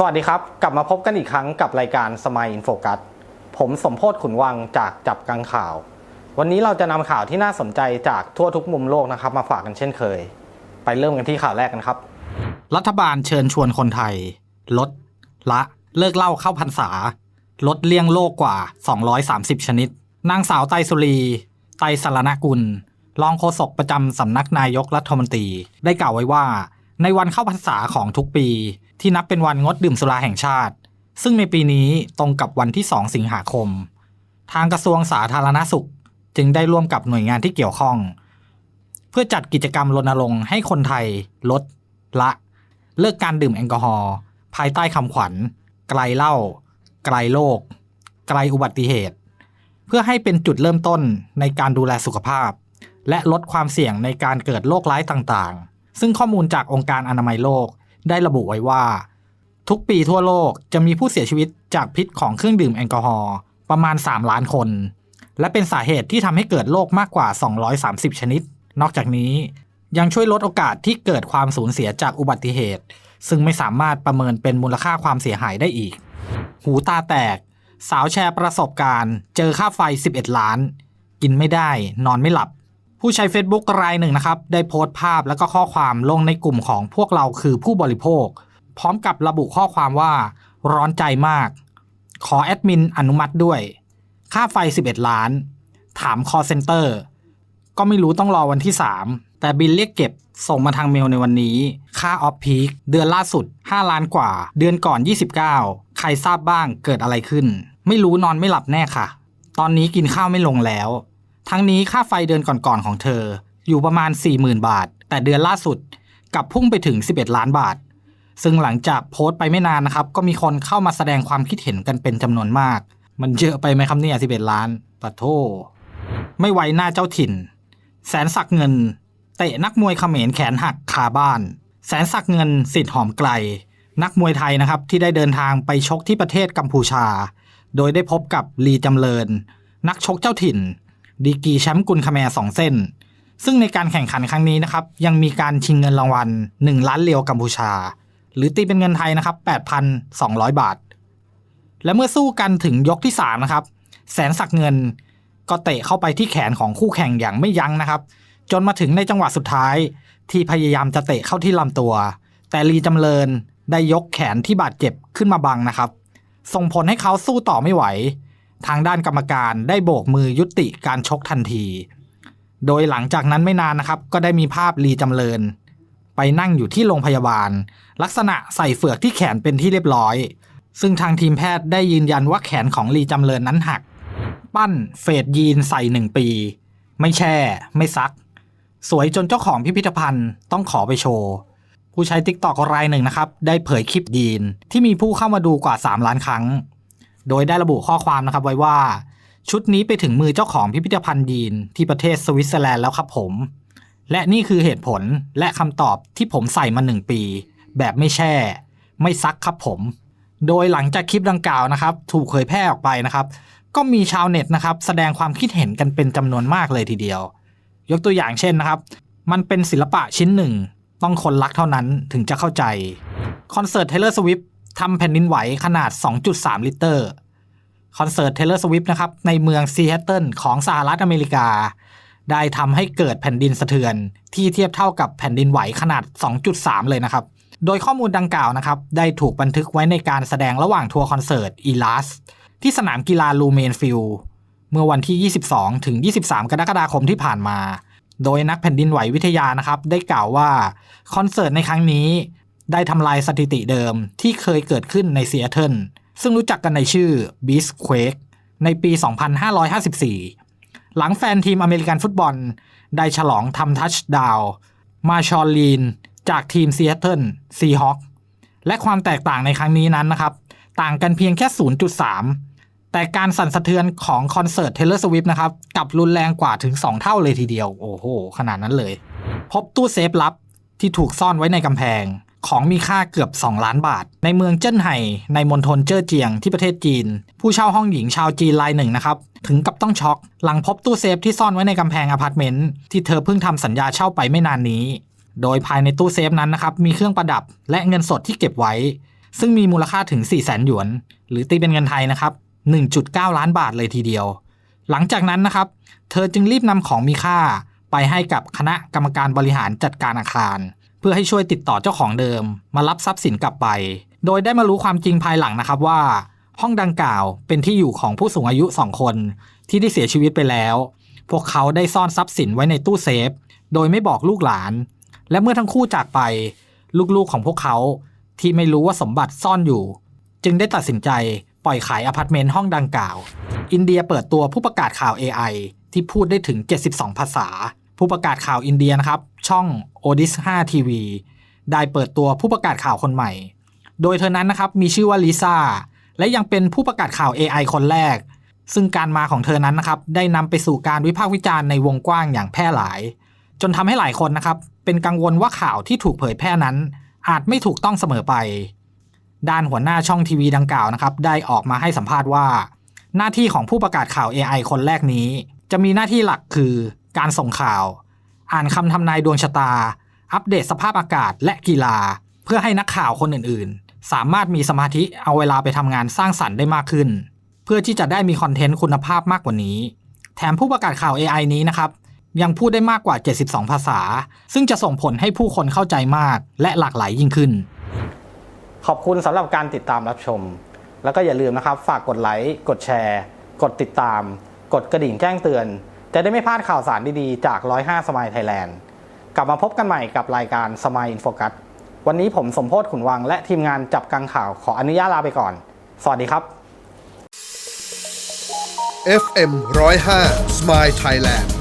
สวัสดีครับ กลับมาพบกันอีกครั้งกับรายการสมัยอินโฟกัสผมสมโพศขุนวังจากจับกังข่าว วันนี้เราจะนำข่าวที่น่าสนใจจากทั่วทุกมุมโลกนะครับ มาฝากกันเช่นเคย ไปเริ่มกันที่ข่าวแรกกันครับ รัฐบาลเชิญชวนคนไทย ลด ละ เลิกเหล้าเข้าพรรษา ลดเลี่ยงโลกกว่า 230 ชนิด นางสาวไตสุรี ไตสรณกุล รองโฆษกประจำสำนักนายกรัฐมนตรี ได้กล่าวไว้ว่า ในวันเข้าพรรษาของทุกปี ที่นับเป็นวันงดดื่มสุราแห่งชาติ ซึ่งในปีนี้ตรงกับวันที่ 2 สิงหาคม ทางกระทรวงสาธารณสุข จึงได้ร่วมกับหน่วยงานที่เกี่ยวข้อง เพื่อจัดกิจกรรมรณรงค์ให้คนไทย ลด ละ เลิกการดื่มแอลกอฮอล์ภายใต้คำขวัญ ไกลเหล้าไกลโรคไกลอุบัติเหตุ เพื่อให้เป็นจุดเริ่มต้นในการดูแลสุขภาพ และลดความเสี่ยงในการเกิดโรคร้ายต่างๆ ซึ่งข้อมูลจากองค์การอนามัยโลก ได้ระบุไว้ว่า ทุกปีทั่วโลกจะมีผู้เสียชีวิตจากพิษของเครื่องดื่มแอลกอฮอล์ประมาณ 3 ล้านคน และเป็นสาเหตุที่ทำให้เกิดโรคมากกว่า 230 ชนิด นอกจากนี้ยังช่วยลดโอกาสที่เกิดความสูญเสียจากอุบัติเหตุ ซึ่งไม่สามารถประเมินเป็นมูลค่าความเสียหายได้อีก หูตาแตก สาวแชร์ประสบการณ์ เจอค่าไฟ 11 ล้าน กินไม่ได้ นอนไม่หลับ ผู้ใช้ Facebook รายหนึ่งนะครับ ได้โพสต์ภาพและก็ข้อความลงในกลุ่มของพวกเราคือผู้บริโภค พร้อมกับระบุข้อความว่าร้อนใจมาก ขอแอดมินอนุมัติด้วย ค่าไฟ 11 ล้าน ถาม call center ก็ไม่รู้ต้องรอวันที่ 3 แต่บินเรียกเก็บส่งมาทางเมลในวันนี้ ค่าออฟพีคเดือนล่าสุด 5 ล้านกว่า เดือนก่อน 29 ใครทราบบ้างเกิดอะไรขึ้น ไม่รู้นอนไม่หลับแน่ค่ะ ตอนนี้กินข้าวไม่ลงแล้ว ทั้งนี้ค่าไฟเดือนก่อนๆของเธอ อยู่ประมาณ 40,000 บาท แต่เดือนล่าสุดกลับพุ่งไปถึง 11 ล้านบาท ซึ่งหลังจากโพสต์ไปไม่นานนะครับ ก็มีคนเข้ามาแสดงความคิดเห็นกันเป็นจำนวนมาก มันเยอะไปไหมครับเนี่ย11 ล้านปะโทไม่ไว้หน้าเจ้าถิ่น แสนศักเงิน เตะนักมวยเขมรแขนหักคาบ้าน แสนศักเงินสิทธิ์หอมไกล นักมวยไทยนะครับที่ได้เดินทางไปชกที่ประเทศกัมพูชา โดยได้พบกับลีจำเริญ นักชกเจ้าถิ่น ดีกีแชมป์กุลคาแมร์สองเส้น ซึ่งในการแข่งขันครั้งนี้นะครับ ยังมีการชิงเงินรางวัล 1 ล้านเรียวกัมพูชา หรือตีเป็นเงินไทยนะครับ 8,200 บาท และเมื่อสู้กันถึงยกที่3นะครับแสนศักเงินก็เตะเข้าไปที่แขนของคู่แข่งอย่างไม่ยั้งนะครับ จนมาถึงในจังหวะสุดท้าย ที่พยายามจะเตะเข้าที่ลำตัว แต่ลีจำเริญได้ยกแขนที่บาดเจ็บขึ้นมาบังนะครับ ส่งผลให้เขาสู้ต่อไม่ไหว ทางด้านกรรมการได้โบกมือยุติการชกทันที โดยหลังจากนั้นไม่นานนะครับก็ได้มีภาพลีจำเริญ ไปนั่งอยู่ที่โรงพยาบาล ลักษณะใส่เฟือกที่แขนเป็นที่เรียบร้อย ซึ่งทางทีมแพทย์ได้ยืนยันว่าแขนของลีจำเริญนั้นหัก ปั้นเฟดยีนใส่หนึ่งปี ไม่แช่ ไม่ซัก สวยจนเจ้าของพิพิธภัณฑ์ต้องขอไปโชว์ผู้ใช้ติ๊กตอกรายหนึ่งนะครับ ได้เผยคลิปยีนที่มีผู้เข้ามาดูกว่า 3 ล้านครั้ง โดยได้ระบุข้อความนะครับไว้ว่า ชุดนี้ไปถึงมือเจ้าของพิพิธภัณฑ์ยีนที่ประเทศสวิตเซอร์แลนด์แล้วครับผม และนี่คือเหตุผลและคำตอบที่ผมใส่มาหนึ่งปี แบบไม่แช่ ไม่ซักครับผม โดยหลังจากคลิปดังกล่าวนะครับ ถูกเผยแพร่ออกไปนะครับ ก็มีชาวเน็ตนะครับ แสดงความคิดเห็นกันเป็นจำนวนมากเลยทีเดียว ยกตัวอย่างเช่นนะครับ มันเป็นศิลปะชิ้นหนึ่ง ต้องคนรักเท่านั้นถึงจะเข้าใจคอนเสิร์ต Taylor Swift ทำแผ่นดินไหวขนาด 2.3 ลิตรคอนเสิร์ต Taylor Swift นะครับในเมืองซีแอตเทิลของสหรัฐอเมริกา ได้ทำให้เกิดแผ่นดินสะเทือน ที่เทียบเท่ากับแผ่นดินไหวขนาด 2.3 เลยนะครับ โดยข้อมูลดังกล่าวนะครับได้ถูกบันทึกไว้ในการแสดงระหว่างทัวร์คอนเสิร์ตอีลัสที่สนามกีฬาลูเมนฟิลเมื่อวันที่ 22 ถึง 23 กรกฎาคมที่ผ่านมา โดยนักแผ่นดินไหววิทยานะครับ ได้กล่าวว่า คอนเสิร์ตในครั้งนี้ ได้ทำลายสถิติเดิมที่เคยเกิดขึ้นในซีแอตเทิลซึ่งรู้จักกันในชื่อ Beast Quake ในปี 2554 หลังแฟนทีมอเมริกันฟุตบอล ได้ฉลองทำทัชดาวมาชอลลีน จากทีมซีแอตเทิลซีฮอคและความแตกต่างในครั้งนี้นั้นนะครับ ต่างกันเพียงแค่ 0.3 แต่การสั่นสะเทือนของคอนเสิร์ต Taylor Swift นะครับกับรุนแรงกว่าถึง 2 เท่าเลยทีเดียว โอ้โห ขนาดนั้นเลย พบตู้เซฟลับที่ถูกซ่อนไว้ในกำแพง ของมีค่าเกือบ 2 ล้านบาท ในเมืองเจิ้นไห่ในมณฑลเจ้อเจียงที่ประเทศจีน ผู้เช่าห้องหญิงชาวจีนรายหนึ่งนะครับ ถึงกับต้องช็อกหลังพบตู้เซฟที่ซ่อนไว้ในกำแพงอพาร์ตเมนต์ที่เธอเพิ่งทำสัญญาเช่าไปไม่นานนี้ โดยภายในตู้เซฟนั้นนะครับมีเครื่องประดับและเงินสดที่เก็บไว้ ซึ่งมีมูลค่าถึง 4 0 0แสนหยวน หรือตีเป็นเงินไทยนะครับ 1.9 ล้านบาทเลยทีเดียว หลังจากนั้นนะครับ เธอจึงรีบนำของมีค่าไปให้กับคณะกรรมการบริหารจัดการอาคาร เพื่อให้ช่วยติดต่อเจ้าของเดิม มารับทรัพย์สินกลับไป โดยได้มารู้ความจริงภายหลังนะครับว่า ห้องดังกล่าวเป็นที่อยู่ของผู้สูงอายุสองคน ที่ได้เสียชีวิตไปแล้ว พวกเขาได้ซ่อนทรัพย์สินไว้ในตู้เซฟ โดยไม่บอกลูกหลาน และเมื่อทั้งคู่จากไป ลูกๆของพวกเขาที่ไม่รู้ว่าสมบัติซ่อนอยู่ จึงได้ตัดสินใจปล่อยขายอพาร์ตเมนต์ห้องดังกล่าว อินเดียเปิดตัวผู้ประกาศข่าว AI ที่พูดได้ถึง 72 ภาษา ผู้ประกาศข่าวอินเดียนะครับ ช่อง Odis 5 TV ได้เปิดตัวผู้ประกาศข่าวคนใหม่ โดยเธอนั้นนะครับมีชื่อว่าลิซ่าและยังเป็นผู้ประกาศข่าว AI คนแรก ซึ่งการมาของเธอนั้นนะครับได้นำไปสู่การวิพากษ์วิจารณ์ในวงกว้างอย่างแพร่หลาย จนทำให้หลายคนนะครับเป็นกังวลว่าข่าวที่ถูกเผยแพร่นั้น อาจไม่ถูกต้องเสมอไป ด้านหัวหน้าช่องทีวีดังกล่าวนะครับได้ออกมาให้สัมภาษณ์ว่า หน้าที่ของผู้ประกาศข่าว AI คนแรกนี้ จะมีหน้าที่หลักคือ การส่งข่าว อ่านคำทำนายดวงชะตา อัปเดตสภาพอากาศและกีฬา เพื่อให้นักข่าวคนอื่นๆ สามารถมีสมาธิเอาเวลาไปทำงานสร้างสรรค์ได้มากขึ้น เพื่อที่จะได้มีคอนเทนต์คุณภาพมากกว่านี้ แถมผู้ประกาศข่าว AI นี้นะครับยังพูดได้มากกว่า 72 ภาษา ซึ่งจะส่งผลให้ผู้คนเข้าใจมาก และหลากหลายยิ่งขึ้น ขอบคุณสำหรับการติดตามรับชม แล้วก็อย่าลืมนะครับ ฝากกดไลค์ กดแชร์ กดติดตาม กดกระดิ่งแจ้งเตือน จะได้ไม่พลาดข่าวสารดีๆ จาก 105 สมัยไทยแลนด์ กลับมาพบกันใหม่กับรายการสมัยอินโฟกัส วันนี้ผมสมโพศขุนวังและทีมงานจับกังข่าวขออนุญาตลาไปก่อน สวัสดีครับ FM 105 Smile Thailand